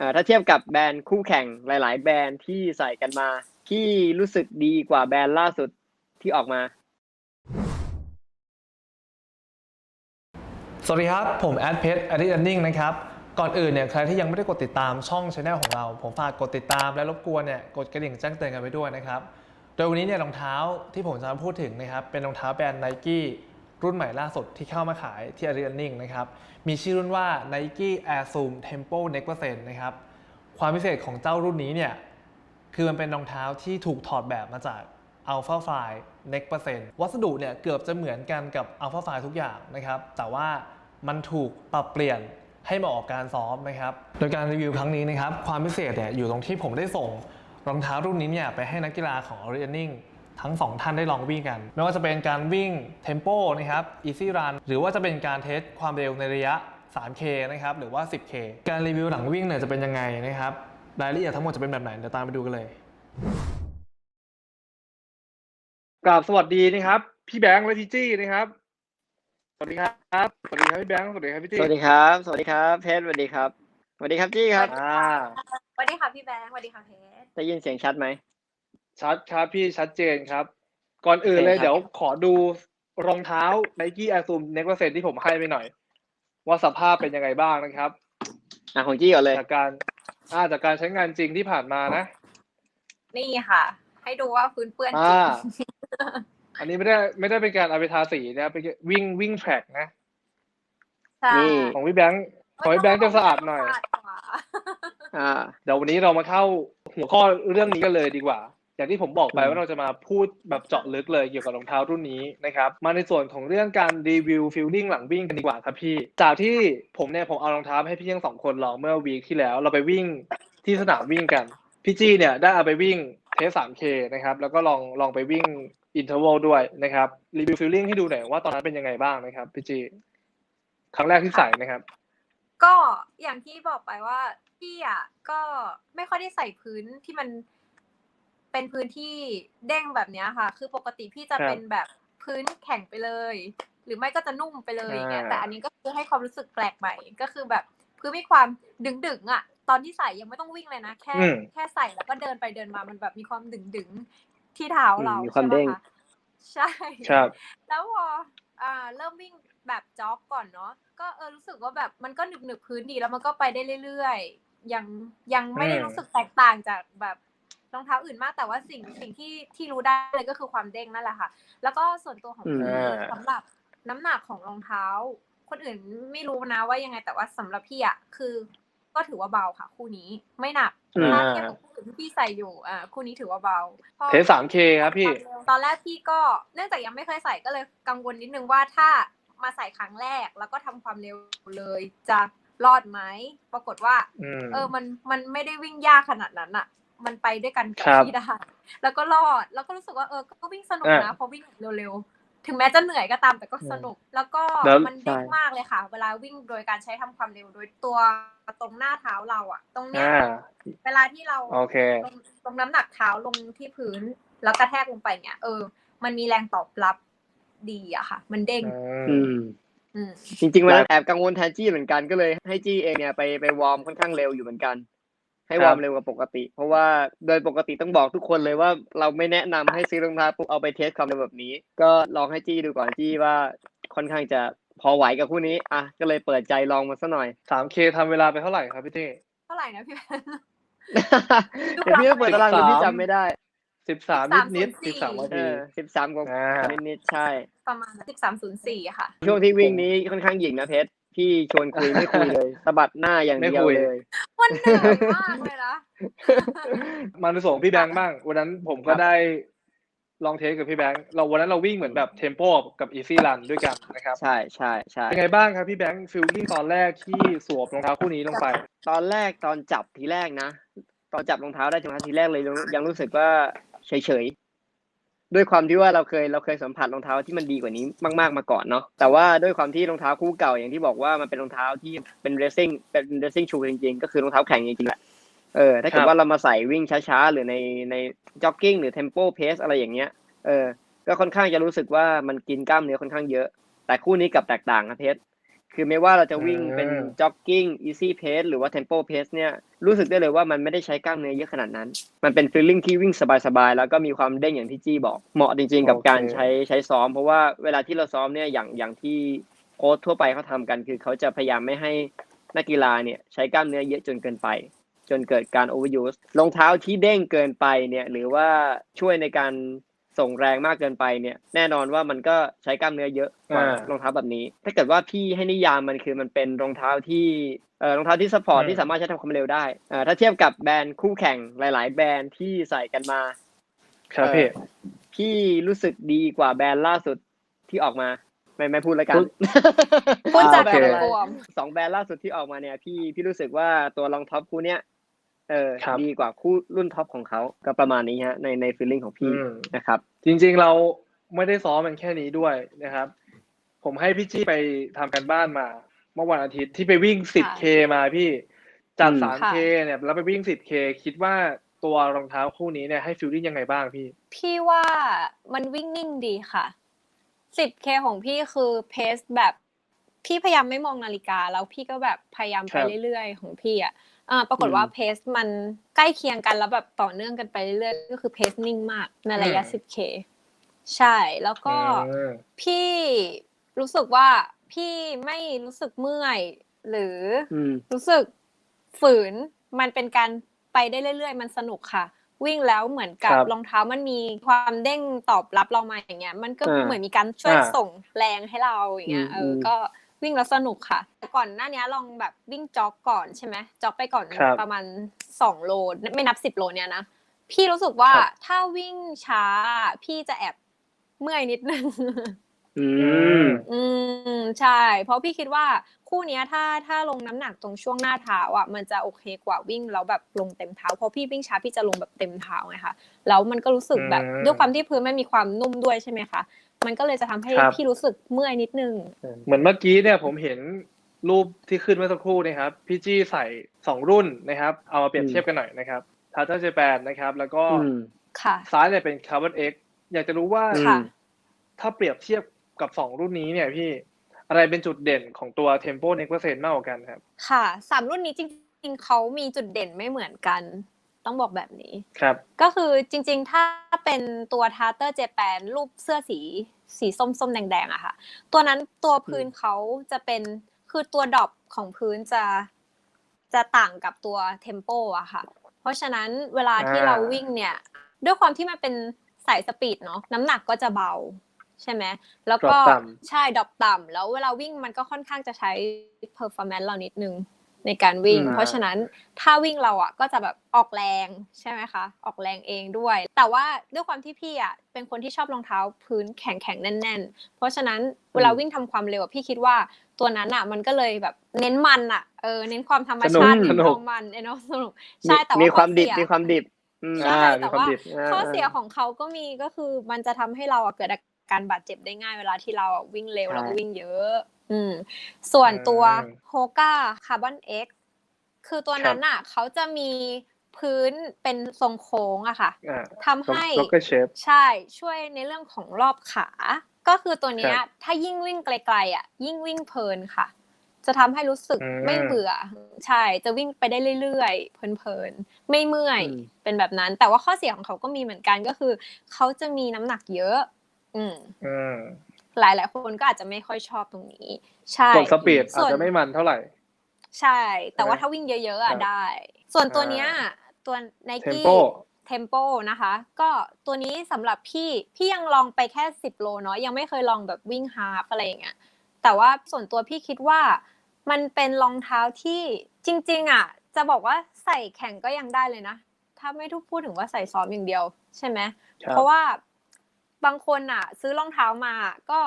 อ่าถ้าเทียบกับแบรนด์คู่แข่งหลาย ๆ แบรนด์ที่ใส่กันมา ที่รู้สึกดีกว่าแบรนด์ล่าสุดที่ออกมา สวัสดีครับ ผมแอดเพชร Edit Earning นะครับ ก่อนอื่นเนี่ยใครที่ยังไม่ได้กดติดตามช่องช anel ของเรา ผมฝากกดติดตามและรบกวนเนี่ยกดกระดิ่งแจ้งเตือนกันไว้ด้วยนะครับ โดยวันนี้เนี่ยรองเท้าที่ผมจะมาพูดถึงนะครับเป็นรองเท้าแบรนด์ Nike รุ่นใหม่ล่าสุดที่เข้ามาขายที่ Edit Earning นะครับ มีชื่อรุ่นว่า Nike Air Zoom Tempo Next Percent นะครับ ความพิเศษของเจ้ารุ่นนี้เนี่ย คือมันเป็นรองเท้าที่ถูกถอดแบบมาจาก Alpha Fly Next Percent วัสดุเนี่ยเกือบจะเหมือนกันกับ Alpha Fly ทุกอย่างนะครับ แต่ว่ามันถูกปรับเปลี่ยนให้เหมาะกับการซ้อมนะครับ โดยการรีวิวครั้งนี้นะครับ ความพิเศษเนี่ยอยู่ตรงที่ผมได้ส่งรองเท้ารุ่นนี้เนี่ยไปให้นักกีฬาของ Orienting ทั้งสองท่านได้ลองวิ่งกัน ไม่ว่าจะเป็นการวิ่ง Tempo นะครับ Easy Run หรือว่าจะเป็นการเทสความเร็วในระยะ 3K นะครับหรือว่า 10K การรีวิวหลังวิ่งเนี่ยจะเป็นยังไงนะครับรายละเอียดทั้งหมดจะเป็นแบบไหนเดี๋ยวตามไปดูกันเลยกราบสวัสดีนะครับ พี่แบงค์และพี่จี้นะครับ สวัสดีครับ สวัสดีครับพี่แบงค์สวัสดีครับพี่จี้สวัสดีครับ สวัสดีครับเพชรสวัสดีครับสวัสดีครับจี้ครับอ่าสวัสดีค่ะพี่แบงค์สวัสดีค่ะเพชรได้ยินเสียงชัดไหม ชัดครับพี่ชัดเจนครับ ก่อนอื่นเลยโอเคครับเดี๋ยวขอดูรองเท้า Nike Air Zoom Next Percent ที่ผมให้ไปหน่อย ว่าสภาพเป็นยังไงบ้างนะครับอะของจี้ก่อนเลยจากการอ่าจากการใช้งานจริงที่ผ่านมานะ นี่ค่ะ ให้ดูว่าพื้นเปื้อนจริอ่างอันนี้ไม่ได้ไม่ได้เป็นการเอาไปทาสีนะเป็นวิ่งวิ่งแทร็กนะใช่นี่ของพี่แบงค์ของพี่แบงค์จะสะอาดหน่อยสะอาดกว่าอ่าเดี๋ยววันนี้เรามาเข้าหัวข้อเรื่องนี้กันเลยดีกว่า อย่างที่ผมบอกไปอืมว่าเราจะมาพูดแบบเจาะลึกเลยเกี่ยวกับรองเท้ารุ่นนี้นะครับมาในส่วนของเรื่องการรีวิวฟิลลิ่งหลังวิ่งกันดีกว่าครับพี่ จากที่ผมเนี่ยผมเอารองเท้ามาให้พี่ทั้งสองคนลองเมื่อวีคที่แล้ว เราไปวิ่งที่สนามวิ่งกันพี่จี้เนี่ยได้เอาไปวิ่งเทส 3K นะครับแล้วก็ลองลองไปวิ่งอินเทอร์วลด้วยนะครับรีวิวฟิลลิ่งให้ดูหน่อยว่าตอนนั้นเป็นยังไงบ้างนะครับพี่จี้ครั้งแรกที่ใส่นะครับ ก็อย่างที่บอกไปว่าพี่อะก็ไม่ค่อยได้ใส่พื้นที่มัน เป็นพื้นที่เด้งแบบเนี้ยค่ะ คือปกติพี่จะครับเป็นแบบพื้นแข็งไปเลย หรือไม่ก็จะนุ่มไปเลยอย่างเงี้ยอ่า แต่อันนี้ก็คือให้ความรู้สึกแปลกใหม่ ก็คือแบบพื้นมีความดึงดึงๆอะ ตอนที่ใส่ยังไม่ต้องวิ่งเลยนะ แค่ อืม แค่ใส่แล้วก็เดินไปเดินมามันแบบมีความดึงดึงๆที่เท้าเราอืมมีความใช่เด้ไหงคะใช่ ครับ แล้วพออ่าเริ่มวิ่งแบบจ็อกก่อนเนาะก็เออรู้สึกว่าแบบมันก็หนึบหนึบๆพื้นดีแล้วมันก็ไปได้เรื่อยๆยังยังไม่ได้อืม รู้สึกแตกต่างจากแบบ รองเท้าอื่นมากแต่ว่าสิ่งสิ่งที่ที่รู้ได้เลยก็คือความเด้งนั่นแหละค่ะ แล้วก็ส่วนตัวของอืมพี่อ่าสำหรับน้ำหนักของรองเท้า คนอื่นไม่รู้นะว่ายังไงแต่ว่าสำหรับพี่อะคือ ก็ถือว่าเบาค่ะ คู่นี้ไม่หนักอืมถ้าเทียบกับคู่อื่นที่พี่ใส่อยู่อ่าคู่นี้ถือว่าเบาพอเทส 3K ครับพี่ ตอนแรกพี่ก็เนื่องจากยังไม่เคยใส่ก็เลยกังวลนิดนึงว่าถ้ามาใส่ครั้งแรกแล้วก็ทำความเร็วเลยจะรอดไหมปรากฏว่าอืมเออมันมันไม่ได้วิ่งยากขนาดนั้นอะ มันไปด้วยกันกับครับพี่ได้แล้วก็รอดแล้วก็รู้สึกว่าเออก็วิ่งสนุกนะอะเพอวิ่งเร็วๆถึงแม้จะเหนื่อยก็ตามแต่ก็สนุก แล้วก็แล้วมันเด้งใช่มากเลยค่ะ เวลาวิ่งโดยการใช้ทำความเร็วโดยตัวตรงหน้าเท้าเราอะตรงเนี้ยอ่าเวลาที่เราโอเคลงลงน้ำหนักเท้าลงที่พื้น แล้วกระแทกลงไปเนี่ย เออ มันมีแรงตอบรับดีอะค่ะ มันเด้งอืมอืมจริงๆวันนั้นแอบกังวลแทนจี้เหมือนกันก็เลยให้จี้เองเนี่ยไปไปวอร์มค่อนข้างเร็วอยู่เหมือนกัน ให้วอร์มเร็วกว่าปกติ เพราะว่าโดยปกติต้องบอกทุกคนเลยว่าเราไม่แนะนำให้ซื้อรองเท้าปุ๊บเอาไปเทสความเร็วแบบนี้ ก็ลองให้จี้ดูก่อนจี้ว่าค่อนข้างจะพอไหวกับคู่นี้อะก็เลยเปิดใจลองมาซะหน่อย 3K ทำเวลาไปเท่าไหร่ครับพี่เต้เท่าไหร่นะพี่แพนเดี๋ยวพี่ต้องเปิดตารางดูพี่จำไม่ได้สิบสามนิดนิดสิบ13สามนาเอทีอสิบสามกว่าอ่านิดๆใช่ ประมาณสิบสามศูนย์สี่ค่ะ ช่วงที่วิ่งนี้ค่อนข้างหยิ่งนะเพชร พี่ชวนคุยไม่คุยเลยสะบัดหน้าอย่างเดียวไม่คุยเลยมันเหนื่อยมากเลยนะมาในส่วนของพี่แบงค์บ้าง วันนั้นผมก็ได้ลองเทสกับพี่แบงค์เราวันนั้นเราวิ่งเหมือนแบบเทมโปกับอีซี่รันด้วยกันนะครับ ใช่ใช่ใช่เป็นไงบ้างครับพี่แบงค์ฟิลลิ่งตอนแรกที่สวมรองเท้าคู่นี้ลงไป ตอนแรกตอนจับทีแรกนะ ตอนจับรองเท้าได้จังหวะทีแรกเลยรู้ยังรู้สึกว่าเฉยๆ ด้วยความที่ว่าเราเคยเราเคยสัมผัสรองเท้าที่มันดีกว่านี้มากๆมาก่อนเนาะแต่ว่าด้วยความที่รองเท้าคู่เก่าอย่างที่บอกว่ามันเป็นรองเท้าที่เป็นเรซซิ่งเป็นเรซซิ่งชูจริงๆ ก็คือรองเท้าแข่งจริงๆแหละเออถ้าเกิครัดบว่าเรามาใส่วิ่งช้าๆ หรือในในจ็อกกิ้งหรือเทมโปเพสอะไรอย่างเงี้ยเออก็ค่อนข้างจะรู้สึกว่ามันกินกล้ามเนื้อค่อนข้างเยอะ แต่คู่นี้กลับแตกต่างนะเพชร คคือไม่ว่าเราจะวิ่งเป็นอืมจ็อกกิ้ง easy pace หรือว่า tempo pace เนี่ยรู้สึกได้เลยว่ามันไม่ได้ใช้กล้ามเนื้อเยอะขนาดนั้น มันเป็น feeling ที่วิ่งสบายๆ แล้วก็มีความเด้งอย่างที่จี้บอก เหมาะจริงๆ กับโอเคการใช้ใช้ซ้อม เพราะว่าเวลาที่เราซ้อมเนี่ยอย่างอย่างที่โค้ชทั่วไปเขาทำกัน คือเขาจะพยายามไม่ให้นักกีฬาเนี่ยใช้กล้ามเนื้อเยอะจนเกินไป จนเกิดการ overuse รองเท้าที่เด้งเกินไปเนี่ยหรือว่าช่วยในการ ส่งแรงมากเกินไปเนี่ย แน่นอนว่ามันก็ใช้กล้ามเนื้อเยอะกว่าอ่ารองเท้าแบบนี้ ถ้าเกิดว่าพี่ให้นิยามมันคือมันเป็นรองเท้าที่เอ่อรองเท้าที่สปอร์ตอืมที่สามารถใช้ทำความเร็วได้เอ่อถ้าเทียบกับแบรนด์คู่แข่งหลาย ๆ แบรนด์ที่ใส่กันมาครับเออพี่พี่รู้สึกดีกว่าแบรนด์ล่าสุดที่ออกมาไม่ไม่พูดแล้วกันพูดพูดจากโอเคการรวมสองแบรนด์ล่าสุดที่ออกมาเนี่ย พี่พี่รู้สึกว่าตัวรองท็อปคู่เนี้ย เออครับดีกว่าคู่รุ่นท็อปของเขาก็ประมาณนี้ฮะในในฟีลลิ่งของพี่อืมนะครับ จริงๆเราไม่ได้ซ้อมมันแค่นี้ด้วยนะครับ ผมให้พี่จี้ไปทำกันบ้านมา เมื่อวันอาทิตย์ที่ไปวิ่ง 10K มาพี่จากอืม 3K เนี่ยแล้วไปวิ่ง 10K คิดว่าตัวรองเท้าคู่นี้เนี่ยให้ฟิลลิ่งยังไงบ้างพี่ พี่ว่ามันวิ่งนิ่งดีค่ะ 10K ของพี่คือเพสแบบ พี่พยายามไม่มองนาฬิกา แล้วพี่ก็แบบพยายามคไปรับเรื่อยๆ ของพี่อะอ่าปรากฏว่าอืมเพสมันใกล้เคียงกันแล้วแบบต่อเนื่องกันไปเรื่อยๆก็คือเพสนิ่งมากในระยะ 10K ใช่แล้วก็อืมพี่รู้สึกว่าพี่ไม่รู้สึกเมื่อย หรืออืมรู้สึกฝืนมันเป็นการไปได้เรื่อย ๆ มันสนุกค่ะ วิ่งแล้วเหมือนกับครับรองเท้ามันมีความเด้งตอบรับเรามาอย่างเงี้ย มันก็อ่าเหมือนมีการช่วยอ่าส่งแรงให้เราอย่างเงี้ยอืมเอออมก็ วิ่งแล้วสนุกค่ะแต่ก่อนหน้านี้ลองแบบวิ่งจ็อกก่อนใช่ไหมจ็อกไปก่อนครับประมาณสองโลไม่นับสิบโลเนี่ยนะพี่รู้สึกว่าครับถ้าวิ่งช้า พี่จะแอบเมื่อยนิดนึงอือืมมอืมใช่ เพราะพี่คิดว่าคู่เนี้ยถ้าถ้าลงน้ำหนักตรงช่วงหน้าเท้าอะมันจะโอเคกว่าวิ่งแล้วแบบลงเต็มเท้าเพราะพี่วิ่งช้าพี่จะลงแบบเต็มเท้าไงคะแล้วมันก็รู้สึกแบบอืมด้วยความที่พื้นมันมีความนุ่มด้วยใช่ไหมคะ มันก็เลยจะทำให้ครับพี่รู้สึกเมื่อยนิดนึง เหมือนเมื่อกี้เนี่ยผมเห็นรูปที่ขึ้นเมื่อสักครู่นะครับ พี่จี้ใส่สองรุ่นนะครับ เอามาเปรียบเทียบกันหน่อยนะครับทาร์เตอร์เจแปนนะครับ แล้วก็อืมค่ะซ้ายเนี่ยเป็นคาร์บอนเอ็กอยากจะรู้ว่าอืมค่ะถ้าเปรียบเทียบกับสองรุ่นนี้เนี่ยพี่อะไรเป็นจุดเด่นของตัว Tempo Next Percent มากกว่ากันครับ ค่ะสามรุ่นนี้จริงๆเขามีจุดเด่นไม่เหมือนกัน ต้องบอกแบบนี้ครับ ก็คือจริง ๆ ถ้าเป็นตัวทาร์เตอร์เจแปนรูปเสื้อสีสีส้มๆแดงๆอะค่ะ ตัวนั้นตัวพื้นเขาจะเป็นคือตัวดรอปของพื้นจะจะต่างกับตัวเทมโปอะค่ะ เพราะฉะนั้นเวลาที่อ่าเราวิ่งเนี่ย ด้วยความที่มันเป็นสายสปีดเนาะน้ำหนักก็จะเบาใช่ไหมแล้วก็ drop ต่ำใช่ดรอปต่ำแล้วเวลาวิ่งมันก็ค่อนข้างจะใช้ performance เรานิดนึง ในการวิ่งอืมเพราะฉะนั้นถ้าวิ่งเราอะก็จะแบบออกแรงใช่ไหมคะ ออกแรงเองด้วย แต่ว่าด้วยความที่พี่อะเป็นคนที่ชอบรองเท้าพื้นแข็งแข็งๆแน่น ๆ เพราะฉะนั้นเวลาวิ่งทำความเร็วอะพี่คิดว่าตัวนั้นอะมันก็เลยแบบเน้นมันอะเออเน้นความธรรมชาติสนุกเน้นสนุคกวามมันเน้นความสนุกใช่แต่ว่ามีความข้อดิบเสียมีความดิบอืมใช่อ่าแต่มีความว่าดิบอ่าข้อเสียของเขาก็มีก็คือมันจะทำให้เราอะเกิดอาการบาดเจ็บได้ง่ายเวลาที่เราอะวิ่งเร็วใช่แล้วก็วิ่งเยอะ อืม ส่วนตัวอืมโฮก a คาร์บอนเอ็กคือตัวนั้นอะเขาจะมีพื้นเป็นทรงโค้งอะค่ะอ่าทำให้ล็อกเกอร์เชฟใช่ช่วยในเรื่องของรอบขา ก็คือตัวเนี้ยครับถ้ายิ่งวิ่งไกลๆอะ ยิ่งวิ่งเพลินค่ะ จะทำให้รู้สึกอืมไม่เบื่อ ใช่ จะวิ่งไปได้เรื่อยๆเพลินๆไม่เมื่อยอืมเป็นแบบนั้น แต่ว่าข้อเสียของเขาก็มีเหมือนกันก็คือ เขาจะมีน้ำหนักเยอะ อืม อืมหลายๆคนก็อาจจะไม่ค่อยชอบตรงนี้ ใช่ส่วนสปีดส่อาจวนจะไม่มันเท่าไหร่ ใช่ แต่ว่าใช่ไหมถ้าวิ่งเยอะๆครัอะบได้ ส่วนตัวอ่าเนี้ยตัวไนกี้ Tempo เทมโปนะคะ ก็ตัวนี้สำหรับพี่พี่ยังลองไปแค่สิบโลเนาะยังไม่เคยลองแบบวิ่งฮาฟอะไรอย่างเงี้ยแต่ว่าส่วนตัวพี่คิดว่ามันเป็นรองเท้าที่จริง ๆ อะ จะบอกว่าใส่แข่งก็ยังได้เลยนะ ถ้าไม่ทุกพูดถึงว่าใส่ซ้อมอย่างเดียว ใช่ไหมครับเพราะว่า บางคนอะ ซื้อรองเท้ามาก็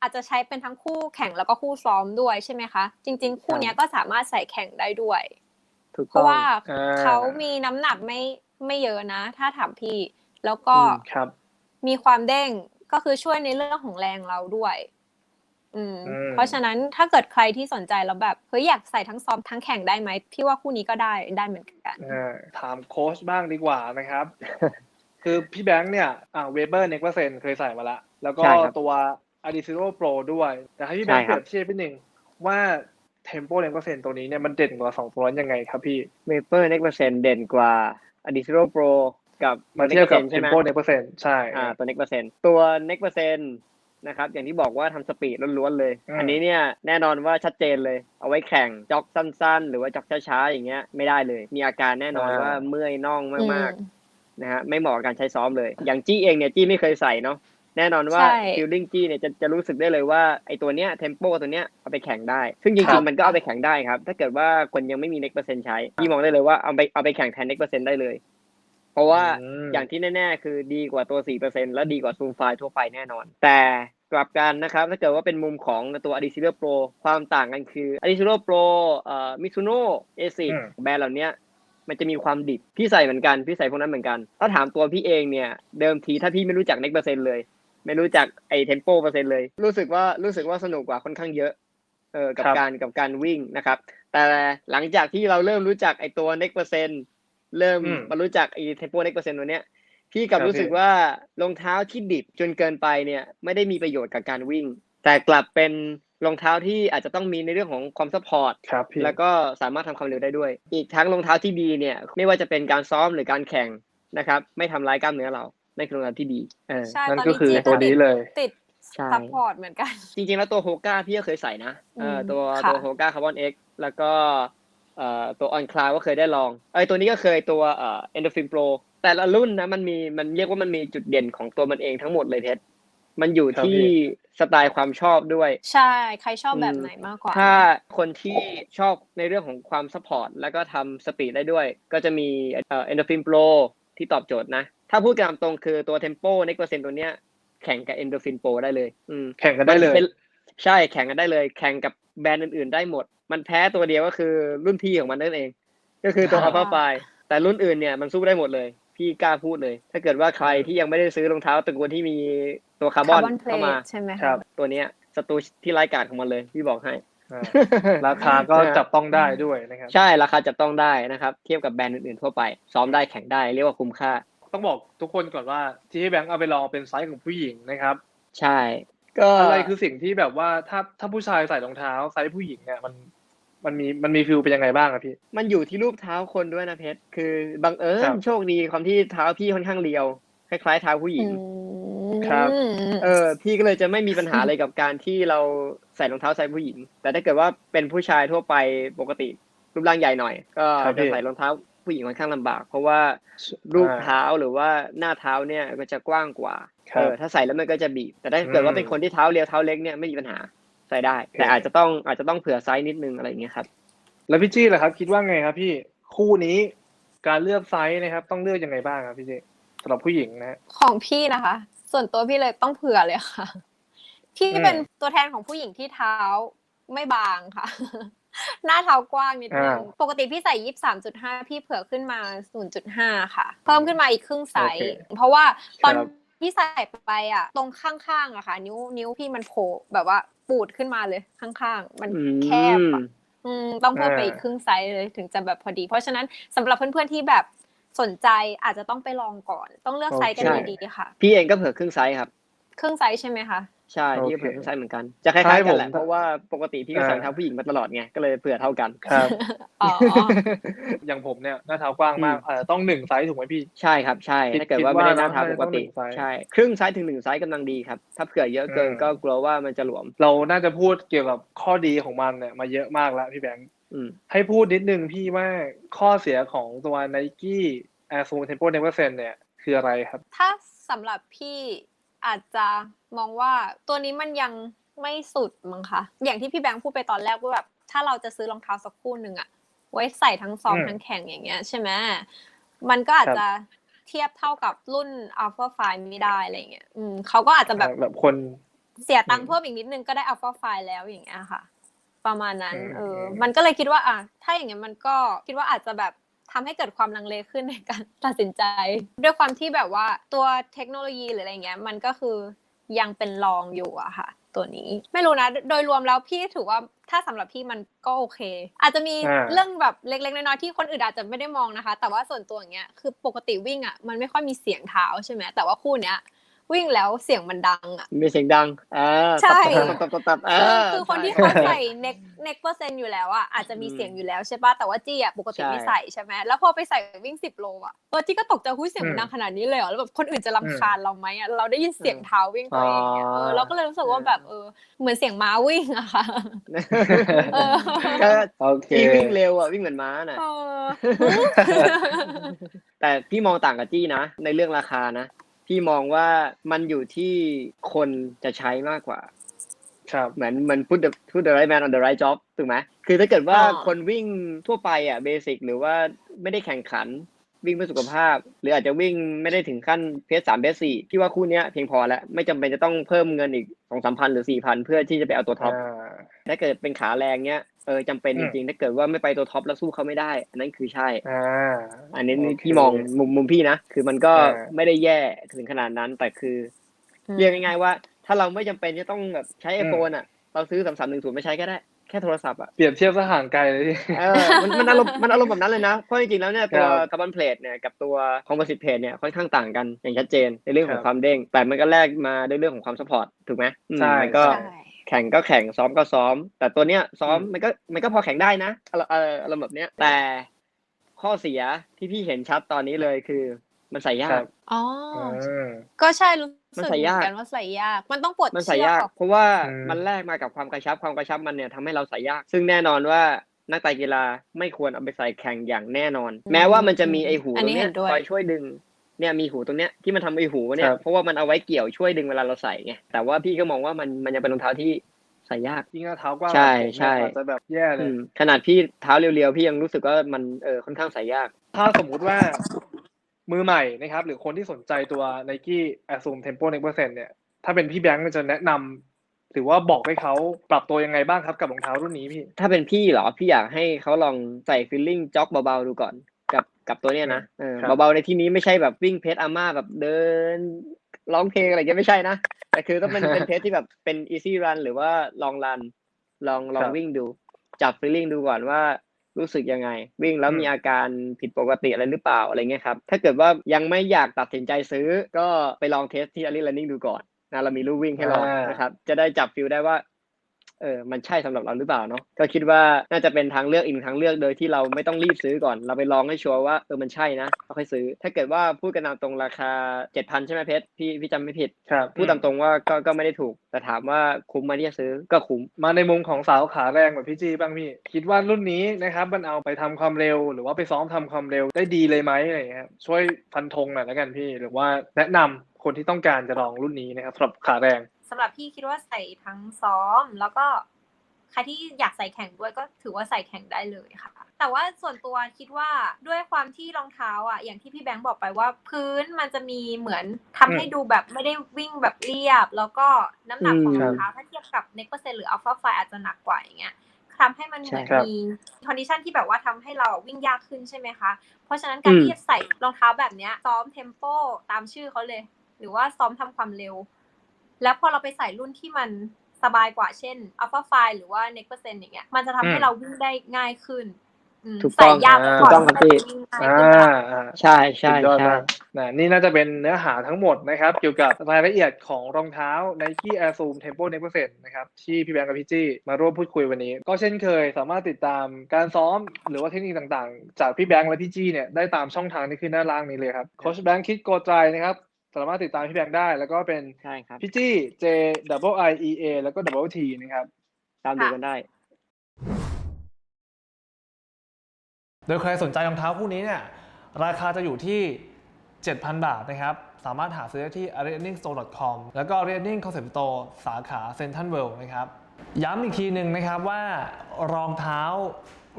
อาจจะใช้เป็นทั้งคู่แข่งแล้วก็คู่ซ้อมด้วยใช่ไหมคะ จริง ๆ คู่เนี้ยก็สามารถใส่แข่งได้ด้วยถูกเพต้องราะว่าอ่าเขามีน้ำหนักไม่ไม่เยอะนะ ถ้าถามพี่ แล้วก็อืมครับมีความเด้งก็คือช่วยในเรื่องของแรงเราด้วยอืมอืม เพราะฉะนั้นถ้าเกิดใครที่สนใจแล้วแบบเฮ้ยอยากใส่ทั้งซ้อมทั้งแข่งได้ไหมพี่ว่าคู่นี้ก็ได้ได้เหมือนกันอ่าถามโค้ชบ้างดีกว่านะครับ คือพี่แบงค์เนี่ยอ่าเวเบอร์เน็กเปอร์เซ็นเคยใส่มาละ แล้วก็ใช่ครับตัว a d i z e r o Pro ด้วย แต่ให้พี่แบงค์ใช่เปครัรีบยบเทียบนิดนึงว่าเทมโปเนเปอร์เซ็นตัวนี้เนี่ยมันเด่นกว่าสองตัวนั้นยังไงครับพี่เมเปอร์เน็กเปอร์เซ็นเด่นกว่า a d i z e r o Pro กับมาเทียบกับ Next% เทใช่มไหมโปเนเปอร์เซ็นใช่อ่าตัว next percent ตัว next percent นะครับอย่างที่บอกว่าทำสปีดล้วนๆเลยอืมอันนี้เนี่ยแน่นอนว่าชัดเจนเลย เอาไว้แข่งจ็อกสั้น ๆ หรือว่าจ็อกช้าๆอย่างเงี้ยไม่ได้เลย มีอาการแน่นอนว่าเมื่อยน่องมากๆ นะฮะไม่เหมาะกับการใช้ซ้อมเลย อย่างจี้เองเนี่ยจี้ไม่เคยใส่เนาะแน่นอนว่าใช่ฟิลลิ่งจี้เนี่ยจะจะรู้สึกได้เลยว่าไอตัวเนี้ยเทมโปตัวเนี้ยเอาไปแข่งได้ ซึ่งจริงๆมันก็เอาไปแข่งได้ครับ ถ้าเกิดว่าคนยังไม่มี next percent ใช้พี่มองได้เลยว่าเอาไปเอาไปแข่งแทน next percent ได้เลย เพราะว่ามอย่างที่แน่ ๆ คือดีกว่าตัว 4%และดีกว่าซูมไฟล์ทั่วไปแน่นอน แต่กลับกันนะครับ ถ้าเกิดว่าเป็นมุมของตัว a d i z e r o Pro ความต่างกันคือ a d i z e r o Pro เอ่อ Mizuno ASIC อืมแบรนด์เหล่าเนี้ย มันจะมีความดิบพี่ใส่เหมือนกันพี่ใส่พวกนั้นเหมือนกัน ถ้าถามตัวพี่เองเนี่ยเดิมทีถ้าพี่ไม่รู้จัก next percent เลย ไม่รู้จักไอ้ tempo เปอร์เซ็นต์เลย รู้สึกว่ารู้สึกว่าสนุกกว่าค่อนข้างเยอะเออกับครับการกับการวิ่งนะครับ แต่หลังจากที่เราเริ่มรู้จักไอ้ตัว next percent เริ่มอืมมารู้จักไอ้ tempo next percent ตัวเนี้ยพี่กลับครับรู้สึกพี่ว่ารองเท้าที่ดิบจนเกินไปเนี่ยไม่ได้มีประโยชน์กับการวิ่ง แต่กลับเป็น รองเท้าที่อาจจะต้องมีในเรื่องของความซัพพอร์ตครับพี่แล้วก็สามารถทำความเร็วได้ด้วย อีกทั้งรองเท้าที่ดีเนี่ยไม่ว่าจะเป็นการซ้อมหรือการแข่งนะครับ ไม่ทำร้ายกล้ามเนื้อเรานั่นคือรองเท้าที่ดีเออใช่นั่นตอนก็นี้คือจีตัวนี้เลยติดใช่ซัพพอร์ตเหมือนกัน จริงๆ แล้วตัวโฮก้าพี่ก็เคยใส่นะเอออืมตัวค่ะตัวโฮก้าคาร์บอนเอ็กแล้วก็เอ่อตัวออนคลาวก็เคยได้ลองไอ้ยตัวนี้ก็เคยตัวเอ่อเอนโดฟินโปรแต่ละรุ่นนะมันมีมันเรียกว่ามันมีจุดเด่นของตัวมันเองทั้งหมดเลยเท็ด มันอยู่ครับที่พี่สไตล์ความชอบด้วย ใช่ ใครชอบแบบไหนมากกว่า ถ้าคนที่ชอบในเรื่องของความซัพพอร์ตแล้วก็ทำสปีดได้ด้วย ก็จะมีเอ่อ Endorphin Pro ที่ตอบโจทย์นะ ถ้าพูดกันตามตรงคือตัว Tempo Next Percent ตัวเนี้ยแข่งกับ Endorphin Pro ได้เลย อืมแข่งกันได้เลยมันป็นใช่แข่งกันได้เลย แข่งกับแบรนด์อื่น ๆ ได้หมด มันแพ้ตัวเดียวก็คือรุ่นพี่ของมันนั่นเอง ก็คือตัวอ่า Alpha f i แต่รุ่นอื่นเนี่ยมันสู้ได้หมดเลย พี่กล้าพูดเลย ถ้าเกิดว่าใครที่ยังไม่ได้ซื้อรองเท้าตระกูลที่มีตัวคาร์บอน Carbon เข้ามา Plate ใช่ไหมะครับ ตัวเนี้ยศัตรูที่ร้ายกาจของมันเลย พี่บอกให้อ่าราคาก็จับต้องได้ด้วยนะครับ ใช่ราคาจับต้องได้นะครับ เทียบกับแบรนด์อื่นๆทั่วไป ซ้อมได้แข่งได้เรียกว่าคุ้มค่า ต้องบอกทุกคนก่อนว่าที่ให้แบงค์เอาไปลองเป็นไซส์ของผู้หญิงนะครับ ใช่ ก็อะไรคือสิ่งที่แบบว่าถ้าถ้าผู้ชายใส่รองเท้าไซส์ผู้หญิงเนี่ยมัน มันมีมันมีฟิลเป็นยังไงบ้างอะพี่ มันอยู่ที่รูปเท้าคนด้วยนะเพชรคือบังเอิครัญบโชคดีความที่เท้าพี่ค่อนข้างเรียว คล้ายๆเท้าผู้หญิงครับอืมเออพี่ก็เลยจะไม่มีปัญหาอะไรกับการที่เราใส่รองเท้าไซส์ผู้หญิง แต่ถ้าเกิดว่าเป็นผู้ชายทั่วไปปกติรูปร่างใหญ่หน่อย ก็ครับพี่จะใส่รองเท้าผู้หญิงค่อนข้างลำบาก เพราะว่ารูปเท้าหรือว่าหน้าเท้าเนี่ยก็จะกว้างกว่าคเอรับอถ้าใส่แล้วมันก็จะบีบแต่ถ้าเกิดว่าอืมเป็นคนที่เท้าเรียวเท้าเล็กเนี่ยไม่มีปัญหา ใส่ได้ แต่โอเคอาจจะต้องอาจจะต้องเผื่อไซส์นิดนึงอะไรอย่างเงี้ยครับ แล้วพี่จี้ล่ะครับ คิดว่าไงครับ พี่คู่นี้การเลือกไซส์นะครับ ต้องเลือกยังไงบ้างครับพี่จี้สำหรับผู้หญิงนะฮะของพี่นะคะ ส่วนตัวพี่เลยต้องเผื่อเลยค่ะ พี่อืมเป็นตัวแทนของผู้หญิงที่เท้าไม่บางค่ะ หน้าเท้ากว้างนิดนึงอ่าปกติพี่ใส่ยี่สามจุดห้าพี่เผื่อขึ้นมาศูนย์จุดห้าค่ะ เพิ่มขึ้นมาอีกครึ่งไซส์โอเคเพราะว่าตอนครับที่ใส่ไปอะ ตรงข้างๆอะค่ะ นิ้วนิ้วพี่มันโผล่แบบว่า ปูดขึ้นมาเลยข้างๆ มันอืแคบมอะอืมต้องเพิ่มไปอ่าอีกครึ่งไซส์เลยถึงจะแบบพอดี เพราะฉะนั้นสำหรับเพื่อนๆที่แบบสนใจอาจจะต้องไปลองก่อน ต้องเลือกไซส์กันใช่ดีๆค่ะ พี่เองก็เผื่อครึ่งไซส์ครับ ครึ่งไซส์ใช่ไหมคะใช่โอเคพี่ก็เผื่อครึ่งไซส์เหมือนกัน จะคล้าใช่ยๆกันแหละผมเพราะว่าปกติพี่ก็ใส่รองอ่าเท้าผู้หญิงมาตลอดไงก็เลยเผื่อเท่ากันครับอ๋ออย่างผมเนี่ยหน้าเท้ากว้างมากอืมอาจจะต้องหนึ่งไซส์ถูกไหมพี่ใช่ครับใช่คิดถ้าเกิดว่าไม่ได้หน้าเท้าคิปดกว่าติต้องหนึ่งไซส์ใช่ครึ่งไซส์ถึงหนึ่งไซส์กำลังดีครับ ถ้าเผื่อเยอะเกินอืมก็กลัวว่ามันจะหลวม เราน่าจะพูดเกี่ยวกับข้อดีของมันเนี่ยมาเยอะมากแล้วพี่แบงค์อืมให้พูดนิดนึงพี่ว่าข้อเสียของตัว Nike Air Zoom Tempo Never Send เนี่ยคืออะไรครับ ถ้าสำหรับพี่ อาจจะมองว่าตัวนี้มันยังไม่สุดมั้งคะอย่างที่พี่แบงค์พูดไปตอนแรกว่าแบบถ้าเราจะซื้อรองเท้าสักคู่หนึ่งอะไว้ใส่ทั้งซ้อมอืมทั้งแข่งอย่างเงี้ยใช่ไหมมันก็อาจครับจะเทียบเท่ากับรุ่น Alpha 5ไม่ได้อะไรเงี้ยอืมเขาก็อาจจะแบบแบบคนเสียตังอืค์มเพิ่มอีกนิดนึงก็ได้ Alpha 5แล้วอย่างเงี้ยค่ะ ประมาณนั้นอืมเอออมมันก็เลยคิดว่า อะถ้าอย่างเงี้ยมันก็คิดว่าอาจจะแบบ ทำให้เกิดความลังเลขึ้นในการตัดสินใจ ด้วยความที่แบบว่าตัวเทคโนโลยีหรืออะไรเงี้ยมันก็คือยังเป็นรองอยู่อะค่ะ ตัวนี้ไม่รู้นะ โดยรวมแล้วพี่ถือว่าถ้าสำหรับพี่มันก็โอเค อาจจะมีเรื่องแบบเล็กๆน้อยๆที่คนอื่นอาจจะไม่ได้มองนะคะ แต่ว่าส่วนตัวอย่างเงี้ยคือปกติวิ่งอะมันไม่ค่อยมีเสียงเท้าใช่ไหมแต่ว่าคู่เนี้ย วิ่งแล้วเสียงมันดังอะมีเสียงดังอ่าใช่ตับตับตับตับคืออ่าคือคนที่เขาใส่เน็กเน็กเปอร์เซ็นต์อยู่แล้วอะอาจจะมีเสียงอยู่แล้วใช่ป่ะแต่ว่าจี้อะปกติใช่ไม่ใส่ใช่ไหมแล้วพอไปใส่วิ่งสิบโลอะเออจี้ก็ตกใจหุ้ยเสียงมันดังขนาดนี้เลยเหรอแล้วแบบคนอื่นจะรำคาญเราไหมอะเราได้ยินเสียงเท้าวิ่งตัวเองเนี่ยเออเราก็เลยรู้สึกว่าแบบเออเหมือนเสียงม้าวิ่งอะค่ะเออก็โอเคจี้วิ่งเร็วอะวิ่งเหมือนม้าน่ะเออแต่พี่มองต่างกับจี้นะในเรื่องราคานะ พี่มองว่ามันอยู่ที่คนจะใช้มากกว่า ครับเหมือนเหมัน put the put the right man on the right job ถูกไหมคือถ้าเกิดว่าอ๋อคนวิ่งทั่วไปอะเบสิกหรือว่าไม่ได้แข่งขันวิ่งเพื่อสุขภาพ หรืออาจจะวิ่งไม่ได้ถึงขั้นเพสสามเพสสี่พี่ว่าคู่เนี้ยเพียงพอแล้ว ไม่จำเป็นจะต้องเพิ่มเงินอีกสองสามพันหรือสี่พันเพื่อที่จะไปเอาตัวท็อปอ่า ถ้าเกิดเป็นขาแรงเนี้ยเออจำเป็นอืจมริงๆถ้าเกิดว่าไม่ไปตัวท็อปแล้วสู้เขาไม่ได้ อันนั้นคือใช่อ่าอันนี้โอเคพี่มองมุมมุมพี่นะคือมันก็อ่าไม่ได้แย่ถึงขนาดนั้นแต่คืออเรียกง่ายๆว่า ถ้าเราไม่จำเป็นจะต้องแบบใช้ไอโฟนอะ เราซื้อสามสามหนึ่งศูนย์ไม่ใช้ก็ได้แค่โทรศัพท์อะเปรียบเทียบซะห่างไกลเลยพี่เออมันมันอารมณ์มันอารมณ์แบบนั้นเลยนะเพราะจริงๆแล้วเนี่ยตัวครับคาร์บอนเพลทเนี่ยกับตัวคอมโพสิตเพลทเนี่ยค่อนข้างต่างกันอย่างชัดเจนในเรื่องขอครังบความเด้ง แต่มันก็แลกมาด้วยเรื่องของความซัพพอร์ตถูกไหมอืมใช่มันก็ใช่ใช่ แข่งก็แข่งซ้อมก็ซ้อม แต่ตัวเนี้ยซ้อมอืมมันก็มันก็พอแข่งได้นะอารมณ์เอออารมณ์แบบเนี้ยแต่ข้อเสียที่พี่เห็นชัดตอนนี้เลยคือ มันใส่ยาครักบอ๋ออืมก็ใช่รู้มันสึกใส่เหมืยากอนกันว่าใส่ยาก มันต้องปลดมันใส่เชือกยากออกเพราะว่าอืมมันแลกมากับความกระชับความกระชับมันเนี่ยทำให้เราใส่ยาก ซึ่งแน่นอนว่านักไตรกีฬาไม่ควรเอาไปใส่แข่งอย่างแน่นอน แม้ว่ามันจะมีไอหูอัตนรนี้งเนี้เห็ยนด้วยคอยช่วยดึง เนี่ยมีหูตรงเนี้ยที่มันทำไอหูเนี่คยรับเพราะว่ามันเอาไว้เกี่ยวช่วยดึงเวลาเราใส่ไงแต่ว่าพี่ก็มองว่ามันมันยังเป็นรองเท้าที่ใส่ยากยิ่งถ้าเท้ากว้างใช่แบบผมเนี่ยใช่อาจจะแบบแย่เลอืยมขนาดพี่เท้าเรียวๆพี่ยังรู้สึกว่ามันเออค่อนข้างใส่ยาก ถ้าสมมุติว่ามือใหม่นะครับ หรือคนที่สนใจตัว Nike Assume Tempo Next Percent เนี่ยถ้าเป็นพี่แบงค์จะแนะนำหรือว่าบอกให้เขาปรับตัวยังไงบ้างครับกับรองเท้ารุ่นนี้พี่ ถ้าเป็นพี่เหรอพี่อยากให้เขาลองใส่ฟิลลิ่งจ็อกเบาๆดูก่อน กับกับตัวเนี้ยนะเออครับเบาๆในที่นี้ไม่ใช่แบบวิ่งเพจอาม่าแบบเดินร้องเพลงอะไรเงี้ยไม่ใช่นะแต่คือต้องเป็นเป็นเพจที่แบบเป็น easy run หรือว่า long run ลองลองวิ่งดู จับฟีลลิ่งดูก่อนว่ารู้สึกยังไง วิ่งแล้วมีอาการผิดปกติอะไรหรือเปล่าอะไรเงี้ยครับถ้าเกิดว่ายังไม่อยากตัดสินใจซื้อ ก็ไปลองเทสที่ a อ i Running ดูก่อนนะเรามีลู่วิ่งให้ลองอ่านนะครับจะได้จับฟิลได้ว่า เออมันใช่สำหรับเราหรือเปล่าเนาะก็คิดว่าน่าจะเป็นทางเลือกอีกหนึ่งทางเลือกโดยที่เราไม่ต้องรีบซื้อก่อน เราไปลองให้ชัวร์ว่าเออมันใช่นะเราค่อยซื้อ ถ้าเกิดว่าพูดกันตามตรงราคาเจ็ดพันใช่ไหมเพชรพี่พี่จำไม่ผิดครับพูดตามตรงว่าก็ก็ไม่ได้ถูก แต่ถามว่าคุ้มไหมที่จะซื้อก็คุ้มมาในมุมของสาวขาแรงแบบพี่จีบ้างพี่คิดว่ารุ่นนี้นะครับมันเอาไปทำความเร็ว หรือว่าไปซ้อมทำความเร็วได้ดีเลยไหมอะไรอย่างเงี้ยครับช่วยฟันธงหน่อยแล้วกันพี่ หรือว่าแนะนำคนที่ต้องการจะลองรุ่นนี้นะครับสำหรับขาแรง สำหรับพี่คิดว่าใส่ทั้งซ้อม แล้วก็ใครที่อยากใส่แข่งด้วยก็ถือว่าใส่แข่งได้เลยค่ะ แต่ว่าส่วนตัวคิดว่าด้วยความที่รองเท้าอะอย่างที่พี่แบงค์บอกไปว่าพื้นมันจะมีเหมือนทำให้ดูแบบไม่ได้วิ่งแบบเรียบ แล้วก็น้ำหนักของอืมรองเท้าถ้าเทียบกับเน็กเปอร์เซ็นหรืออัลฟาไฟอาจจะหนักกว่าอย่างเงี้ยทำให้มันเหมือนใช่ครับมีคอนดิชันที่แบบว่าทำให้เราวิ่งยากขึ้นใช่ไหมคะ เพราะฉะนั้นการอืมที่จะใส่รองเท้าแบบเนี้ยซ้อมเทมโปตามชื่อเขาเลย หรือว่าซ้อมทำความเร็ว แล้วพอเราไปใส่รุ่นที่มันสบายกว่าเช่น Alpha f i หรือว่า Next Percent อย่างเงี้ยมันจะทำให้อืมเราวิ่งได้ง่ายขึ้นอืมถูกต้องใส่ยากอ่าก่อนถูกต้องครับพี่จะวิ่งง่ายอ่าขึ้นค่ะอ่าใช่ใช่สุดยอดใช่มากนะนี่น่าจะเป็นเนื้อหาทั้งหมดนะครับ เกี่ยวกับรายละเอียดของรองเท้า Nike Air Zoom Tempo Next Percent นะครับที่พี่แบงค์กับพี่จี้มาร่วมพูดคุยวันนี้ ก็เช่นเคยสามารถติดตามการซ้อมหรือว่าเทคนิคต่างๆ จากพี่แบงค์และพี่จี้เนี่ยได้ตามช่องทางที่ขึ้นหน้าล่างนี้เลยครับโค้ชแบงค์คิดโกไตรนะครับ สามารถติดตามพี่แบงค์ได้ แล้วก็เป็นใช่ครับพี่จี้ J double I E A แล้วก็ double T นะครับ ตามดูกันได้ โดยใครสนใจรองเท้าคู่นี้เนี่ย ราคาจะอยู่ที่ 7,000 บาทนะครับ สามารถหาซื้อได้ที่ a r e n i n g s t o r e c o m แล้วก็ a r e n i n g Concept Store สาขา Central World นะครับ ย้ำอีกทีหนึ่งนะครับว่ารองเท้า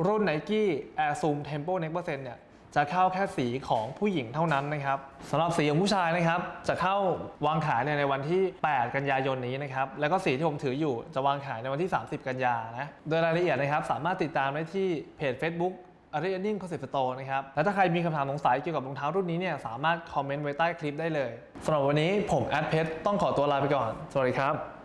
รุ่น Nike Air Zoom Tempo Next Percent เนี่ย จะเข้าแค่สีของผู้หญิงเท่านั้นนะครับสำหรับสีของผู้ชายนะครับ จะเข้าวางขายในวันที่ 8 กันยายนนี้นะครับ แล้วก็สีที่ผมถืออยู่จะวางขายในวันที่ 30 กันยานะ โดยรายละเอียดนะครับ สามารถติดตามได้ที่เพจ Facebook อารีนิ่งคอนเซ็ปต์สโตร์นะครับ แล้วถ้าใครมีคำถามสงสัยเกี่ยวกับรองเท้ารุ่นนี้เนี่ย สามารถคอมเมนต์ไว้ใต้คลิปได้เลยสำหรับวันนี้ผมแอดเพชรต้องขอตัวลาไปก่อน สวัสดีครับ